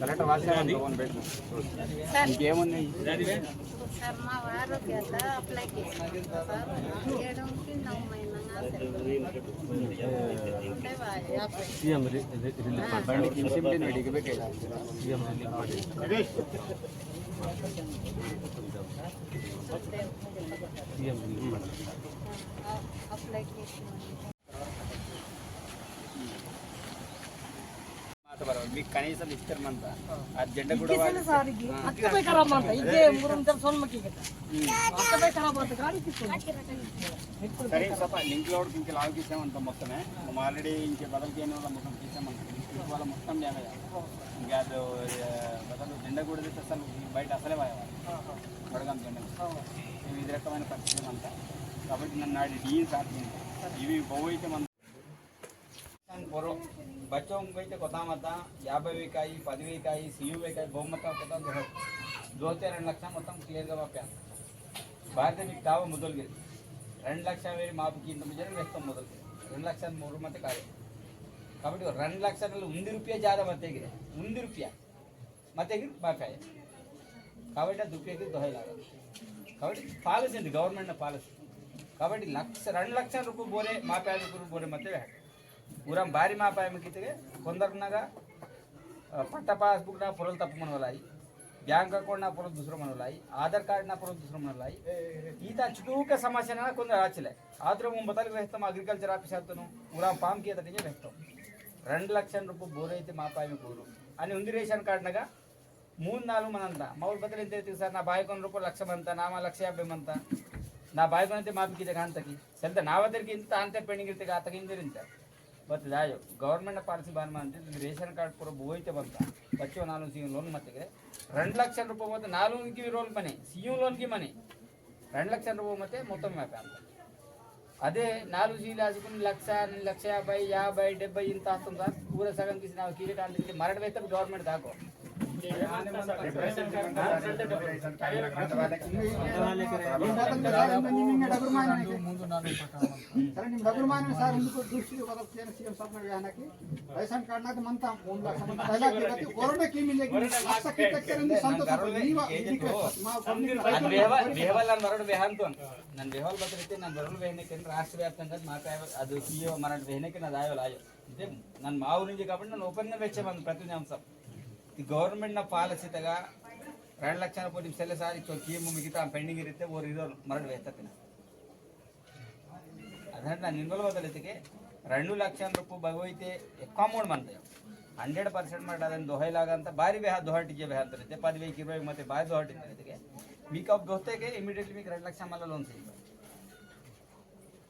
Correct వాల్సిన phone పెట్టు ఇంకేమున్నాయి sir మా వారు గత అప్లై చేశారు సార్ ఏడంకి నవ్వు మైనా మీకు కనీసం ఇస్తారమంత. ఆ. జెండ కూడా సరే ఇంక. లావు తీసామంత మొత్తమే. మేము ఆల్రెడీ ఇంక బదలకి వాళ్ళ మొత్తం తీసామంట వాళ్ళ మొత్తం డ్యామేజ్ ఇంకా అది బదలు జెండ కూడా అసలు బయట అసలే వాయవాలి కొడగాం జెండ ఇది రకమైన పరిస్థితి అంతా. కాబట్టి నన్ను నాడు డీ సార్ ఇవి బహు అయితే మన बच्चों को అయితే కొత్త మొత్తం యాభైవి కాయి పదివి కాయి సియువి కాయి బహుమతం కొత్త దోతే రెండు లక్ష మొత్తం క్లియర్గా పంపాను భారతీయ మీకు తావ మొదలుగేది రెండు లక్ష వేలు మాపుకి ఇంత జనం వేస్తాం మొదలు రెండు లక్షల మూడు మధ్య కాదు కాబట్టి రెండు లక్షలు ఉంది రూపాయ జాద మత్తెగిరి ఉంది రూపాయ మత్తెగిరి బాకాయ కాబట్టి అది రూపాయకి దొహలాగా కాబట్టి పాలసీ ఉంది గవర్నమెంట్ పాలసీ కాబట్టి లక్ష రెండు లక్షల రూపాయలు బోరే మాపే రూపాయలు బోరే మధ్య ಬೇಡ ಊರಂ ಭಾರಿ ಮಾಪಾಯ ಮುಗಿತಿಗೆ కొందరున్నాగా ಪಟ್ಟ ಪಾಸ್ಬುಕ್ನ ಪೊರಲ್ ತಪ್ಪು ಮನವಲಾಯಿ ಬ್ಯಾಂಕ್ ಅಕೌಂಟ್ನ ಪೊರಲ್ ದುಸರು ಮನವಲಾಯಿ ಆಧಾರ್ ಕಾರ್ಡ್ನ ಪೊರಲ್ ದುಸರು ಮನವಲಾಯಿ ಈತ ಚುಟೂಕ ಸಮಸ್ಯೆನ కొందరు రాచలే ఆద్ర ముంబతలకు వేస్తాం అగ్రికల్చర్ ఆఫీస్ వెళ్తాను ఊరాం పామ్కి ఎతటికి వేస్తాం రెండు లక్షల రూపాయలు బోరు అయితే మా పాయ బోరు అని ఉంది రేషన్ కార్డునగా మూడు నాలుగు మనంత మౌలు బదులు ఎంత అవుతుంది సార్ నా బాయ్ కొన్ని రూపాయలు లక్ష మంత నా మా లక్ష యాభై మంత ನಾ ಬಾಯಿ ಬಂದಂತೆ ಮಾಪಿಕಿದೆ ಕಾಂತಕಿ ಸೆಂತ ನಾವದರಿಗೆ ಇಂತ ಅಂತೆ ಪೆಂಡಿಂಗ್ ಇರ್ತೀಗ ಆತಗೆ ಇಂದಿರಿಂತ ಬಟ್ ದಾಯೋ ಗೌರ್ಮೆಂಟ್ ಪಾಲಿಸಿ ಬಾನ್ ಅಂತ ರೇಷನ್ ಕಾರ್ಡ್ ಪೂರ ಬೋಯ್ತೆ ಬಂತ ಬಚ್ಚೋ ನಾಲ್ಕು ಸಿ ಲೋನ್ ಮತ್ತಿಗೆ రెండు లక్షల రూపాయలు పోతే నాలుగుకి రోల్ పని సీఎం లోన్కి మనీ రెండు లక్షల రూపాయలు పోతే మొత్తం మేపాలి అదే నాలుగు సీలు వేసుకుని లక్ష లక్ష యాభై యాభై డెబ్బై ఇంత వస్తుంది సార్ ఊర సగం తీసి నాకు కీలకాలు మరణ వేస్తే గవర్నమెంట్ దాకో సరే ನಿಮ್ಮ ಡಬಲ್ ಮಾನ ಸರ್ ಇಂದು ದೃಷ್ಟಿ ಬದಲು ಸಿಎಂ ಸಾಹೇಬ್ ಯಾನಕ್ಕೆ ರೇಷನ್ ಕಾರ್ಡ್ ನಾಗ ಮಂತ ಮೂರು ಲಕ್ಷ ಮಂತ ಡೈಲಾಗ್ ಇರತ್ತೆ ಕೊರೋನಾ ಕೀಮಿಗೆ ಲಕ್ಷ ಕಿತ್ತಕ್ಕೆ ಸಂತೋಷ ನೀವ మా నన్ను వేహ- వేహవాల్ నన్ను వరడు వేహంతో నన్ను వేహవాల్ బతిరితే నన్ను వరడు వేహనకి రాష్ట్ర వ్యాప్తంగా మా అది సీఓ మన వేహనకి నా దాయో లాయో అంటే నన్ను మా ఊరి నుంచి కాబట్టి నన్ను ఓపెన్గా వచ్చాము ప్రతి అంశం ಈ ಗೌರ್ಮೆಂಟ್ನ ಪಾಲಿಸಿದಾಗ ಎರಡು ಲಕ್ಷ ರೂಪಾಯಿ ನಿಮ್ಮ ಸೆಲ್ಲೆ ಸಾರಿ ಕೀಮು ಮಿಗಿತ ಪೆಂಡಿಂಗ್ ಇರುತ್ತೆ, ಓರ್ ಇರೋರು ಮರಳು ವೇತತಿನ ಅದರಿಂದ ನಾನು ಇನ್ವಾಲ್ವ್ ಲಕ್ಷ ರೂಪಾಯಿ లక్షల రూపాయలు బగోయితే అమౌంట్ మనది హండ్రెడ్ పర్సెంట్ మాట ಅದನ್ನು ದೊಹೈಲಾಗಂತ ಬಾರಿ ಬೇಹ ದೊಹಟಿಗೆ ಬೇಹ ಅಂತಿರುತ್ತೆ ಪದಿವೈಗೆ ಇರುವಾಗ ಮತ್ತೆ ಬಾರಿ ದೊಹಟಿಗೆ మీకు దొస్తే ಇಮಿಡಿಯೇಟ್ಲಿ ಮೀಕ್ ಎರಡು ಲಕ್ಷ ಮಲ್ಲ ಲೋನ್ చేయాలి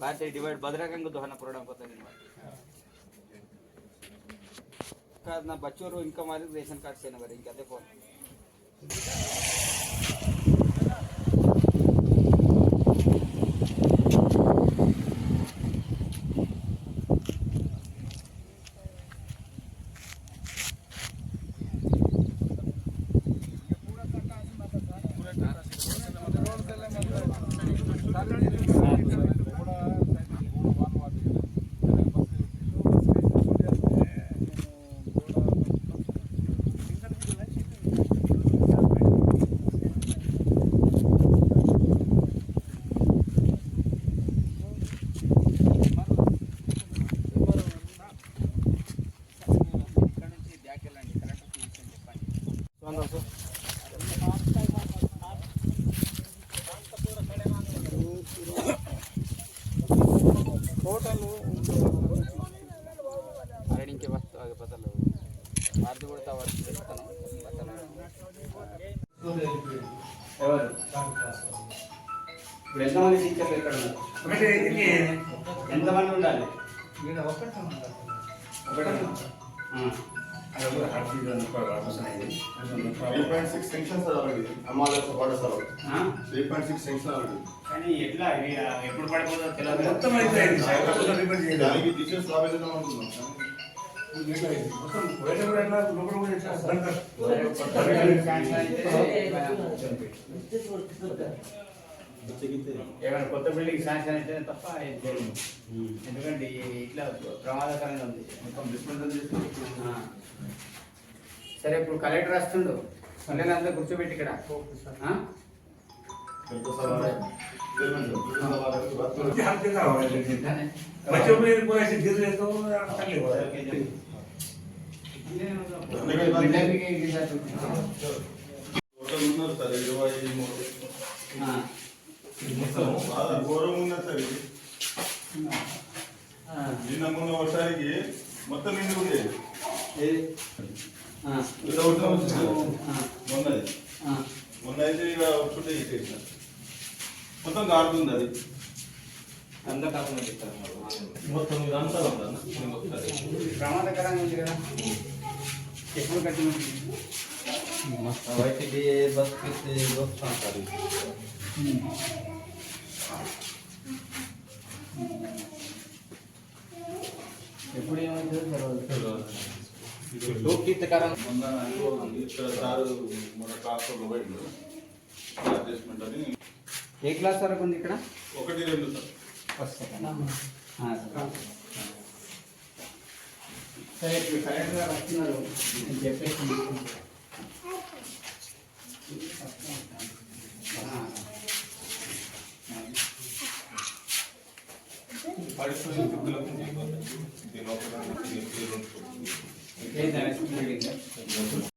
ಭಾರತ ಡಿವೈಡ್ ಭದ್ರಾಕಂಗ್ ದೋಹನ ಪುರಣ ಕೊತ್ತ ನಿಮ್ಮ ನಾ ಬಚ್ಚೋರು ಇನ್ಕಮ್ ಮಾಡಿದ್ರೆ ರೇಷನ್ ಕಾರ್ಡ್ ಸೇನ ಬರೀ ಇಂಕೆ ಅದೇ ಫೋನ್ ఇప్పుడు ఎంతమంది టీచర్లు ఇక్కడ? ఉన్నారు ఎంతమంది ఉండాలి? కానీ ఎట్లా? ఎప్పుడు పడిపోతుందో తెలియదు మొత్తం టీచర్స్ ఏమైనా కొత్త బిల్డింగ్ శాంక్షన్ అయితేనే తప్ప ఎందుకంటే ఇట్లా ప్రమాదకరంగా ఉంది. సరే ఇప్పుడు కలెక్టర్ వస్తుండు. మళ్ళీ అందరూ కూర్చోబెట్టి ఇక్కడ. ఇరవై బాగా ఘోరం ఉన్నది సార్ ఇది ఆ. నిన్న మొన్న ఒకసారికి మొత్తం ఇంటి ఆ. మొన్నది. మొన్న అయితే ఇక ఒకటి ఇచ్చేసిన మొత్తం కారుతుంది అది. అందరూ కాకుండా చెప్తారు మరి. మొత్తం ఉందన్న ఒకసారి ప్రమాదకరంగా ఉంది కదా. ఎప్పుడు కట్టిన వైటీడీ బస్కి వస్తాం ఎప్పుడు ఏమవుతుందో తెలియదు మొన్న అనుభవం ఇక్కడ సార్ మన ట్రాన్స్ఫర్ పోయిండు. అడ్జస్ట్మెంట్ అని. ఏ క్లాస్ వరకు ఉంది ఇక్కడ? ఒకటి రెండు సార్. ఫస్ట్ సరే. ఇప్పుడు కలెక్టర్ గారు వస్తున్నారు. నేను చెప్పేసి ఆ. పడిపోయిన వృద్ధులకు చేయకూడదు. దీని లోపల